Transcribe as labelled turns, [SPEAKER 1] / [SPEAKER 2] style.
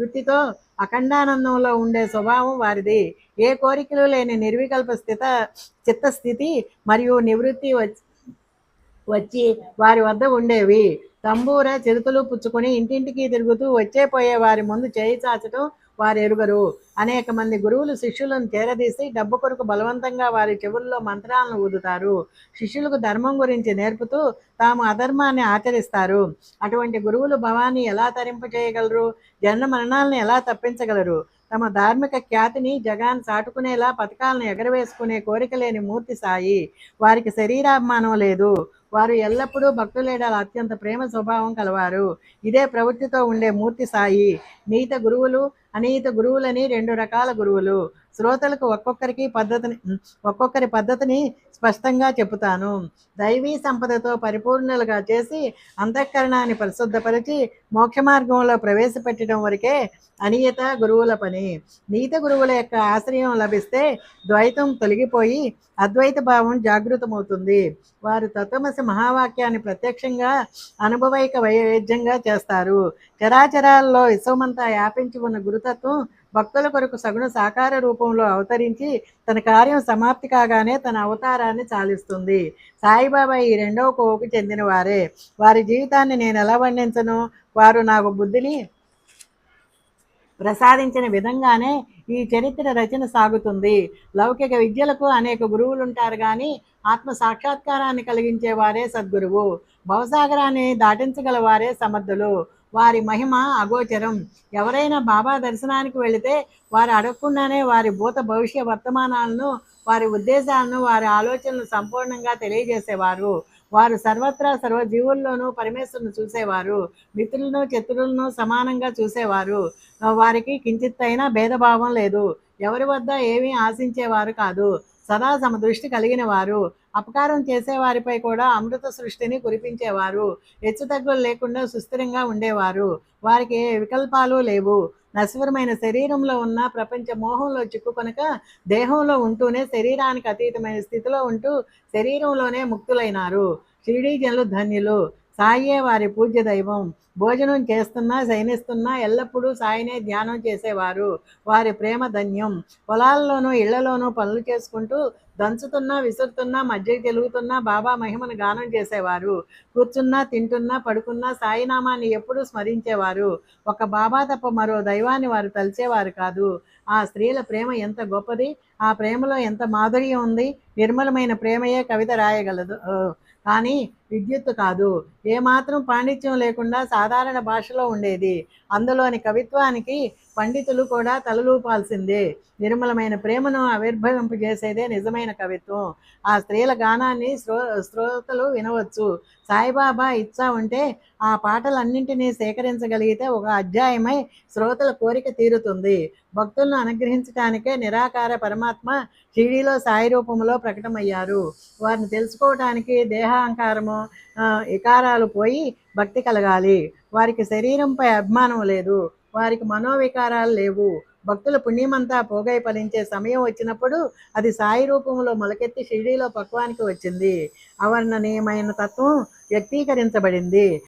[SPEAKER 1] వృత్తితో అఖండానందంలో ఉండే స్వభావం వారిది. ఏ కోరికలు లేని నిర్వికల్ప స్థిత చిత్తస్థితి మరియు నివృత్తి వచ్చి వచ్చి వారి వద్ద ఉండేవి. తంబూర చిరుతలు పుచ్చుకొని ఇంటింటికి తిరుగుతూ వచ్చే పోయే వారి ముందు చేయి చాచటం వారు అనేక మంది గురువులు శిష్యులను చేరదీసి డబ్బు కొరకు బలవంతంగా వారి చెవుల్లో మంత్రాలను ఊదుతారు. శిష్యులకు ధర్మం గురించి నేర్పుతూ తాము అధర్మాన్ని ఆచరిస్తారు. అటువంటి గురువులు భవాన్ని ఎలా తరింపజేయగలరు జన్మ మరణాలను ఎలా తప్పించగలరు? తమ ధార్మిక ఖ్యాతిని జగాన్ సాటుకునేలా పథకాలను ఎగరవేసుకునే కోరిక లేని మూర్తి సాయి. వారికి శరీరాభిమానం లేదు. వారు ఎల్లప్పుడూ భక్తులేడాల. అత్యంత ప్రేమ స్వభావం కలవారు. ఇదే ప్రవృత్తితో ఉండే మూర్తి సాయి. నీత గురువులు అనీత గురువులని రెండు రకాల గురువులు. శ్రోతలకు ఒక్కొక్కరికి పద్ధతిని ఒక్కొక్కరి పద్ధతిని స్పష్టంగా చెబుతాను. దైవీ సంపదతో పరిపూర్ణలుగా చేసి అంతఃకరణాన్ని పరిశుద్ధపరిచి మోక్ష మార్గంలో ప్రవేశపెట్టడం వరకే అనియత గురువుల పని. నీత గురువుల యొక్క ఆశ్రయం లభిస్తే ద్వైతం తొలగిపోయి అద్వైత భావం జాగృతమవుతుంది. వారు తత్వమసి మహావాక్యాన్ని ప్రత్యక్షంగా అనుభవైక వైవేద్యంగా చేస్తారు. చరాచరాల్లో విశ్వమంతా వ్యాపించి ఉన్న గురుతత్వం భక్తుల కొరకు సగుణ సాకార రూపంలో అవతరించి తన కార్యం సమాప్తి కాగానే తన అవతారాన్ని చాలిస్తుంది. సాయిబాబా ఈ రెండవ కోవుకు చెందిన వారే వారి జీవితాన్ని నేను ఎలా వర్ణించను? వారు నాకు బుద్ధిని ప్రసాదించిన విధంగానే ఈ చరిత్ర రచన సాగుతుంది. లౌకిక విద్యలకు అనేక గురువులు ఉంటారు కానీ ఆత్మ సాక్షాత్కారాన్ని కలిగించే వారే సద్గురువు. భవసాగరాన్ని దాటించగల వారే సమర్థులు. వారి మహిమ అగోచరం. ఎవరైనా బాబా దర్శనానికి వెళితే వారు అడగకుండానే వారి భూత భవిష్య వర్తమానాలను వారి ఉద్దేశాలను వారి ఆలోచనలు సంపూర్ణంగా తెలియజేసేవారు. వారు సర్వత్రా సర్వజీవుల్లోనూ పరమేశ్వరుని చూసేవారు మిత్రులను శత్రువులను సమానంగా చూసేవారు. వారికి కించిత్తైనా భేదభావం లేదు. ఎవరి వద్ద ఏమీ ఆశించేవారు కాదు. సదా సమదృష్టి కలిగిన వారు. అపకారం చేసేవారిపై కూడా అమృత సృష్టిని కురిపించేవారు. హెచ్చుతగ్గులు లేకుండా సుస్థిరంగా ఉండేవారు. వారికి ఏ వికల్పాలు లేవు. నశ్వరమైన శరీరంలో ఉన్న ప్రపంచ మోహంలో చిక్కుకొనక దేహంలో ఉంటూనే శరీరానికి అతీతమైన స్థితిలో ఉంటూ శరీరంలోనే ముక్తులైనారు. షిరిడీ జనులు ధన్యులు. సాయే వారి పూజ్య దైవం. భోజనం చేస్తున్నా శయనిస్తున్నా ఎల్లప్పుడూ సాయినే ధ్యానం చేసేవారు. వారి ప్రేమ ధన్యం. పొలాల్లోనూ ఇళ్ళలోనూ పనులు చేసుకుంటూ దంచుతున్నా విసురుతున్నా మధ్య తెలుగుతున్నా బాబా మహిమను గానం చేసేవారు. కూర్చున్నా తింటున్నా పడుకున్నా సాయినామాన్ని ఎప్పుడూ స్మరించేవారు. ఒక బాబా తప్ప మరో దైవాన్ని వారు తలిచేవారు కాదు. ఆ స్త్రీల ప్రేమ ఎంత గొప్పది? ఆ ప్రేమలో ఎంత మాధుర్యం ఉంది? నిర్మలమైన ప్రేమయే కవిత రాయగలదు. కానీ విద్యుత్తు కాదు. ఏమాత్రం పాండిత్యం లేకుండా సాధారణ భాషలో ఉండేది. అందులోని కవిత్వానికి పండితులు కూడా తలలూపాల్సిందే. నిర్మలమైన ప్రేమను ఆవిర్భవింపజేసేదే నిజమైన కవిత్వం. ఆ స్త్రీల గానాన్ని శ్రో శ్రోతలు వినవచ్చు. సాయిబాబా ఇచ్చా ఉంటే ఆ పాటలన్నింటినీ సేకరించగలిగితే ఒక అధ్యాయమై శ్రోతల కోరిక తీరుతుంది. భక్తులను అనుగ్రహించడానికే నిరాకార పరమాత్మ షిరిడీలో సాయి రూపంలో ప్రకటమయ్యారు. వారిని తెలుసుకోవటానికి దేహాంకారము వికారాలు పోయి భక్తి కలగాలి. వారికి శరీరంపై అభిమానం లేదు. వారికి మనోవికారాలు లేవు. భక్తుల పుణ్యమంతా పోగై ఫలించే సమయం వచ్చినప్పుడు అది సాయి రూపంలో మొలకెత్తి షిరిడీలో పక్వానికి వచ్చింది. అవర్ణనీయమైన తత్వం వ్యక్తీకరించబడింది.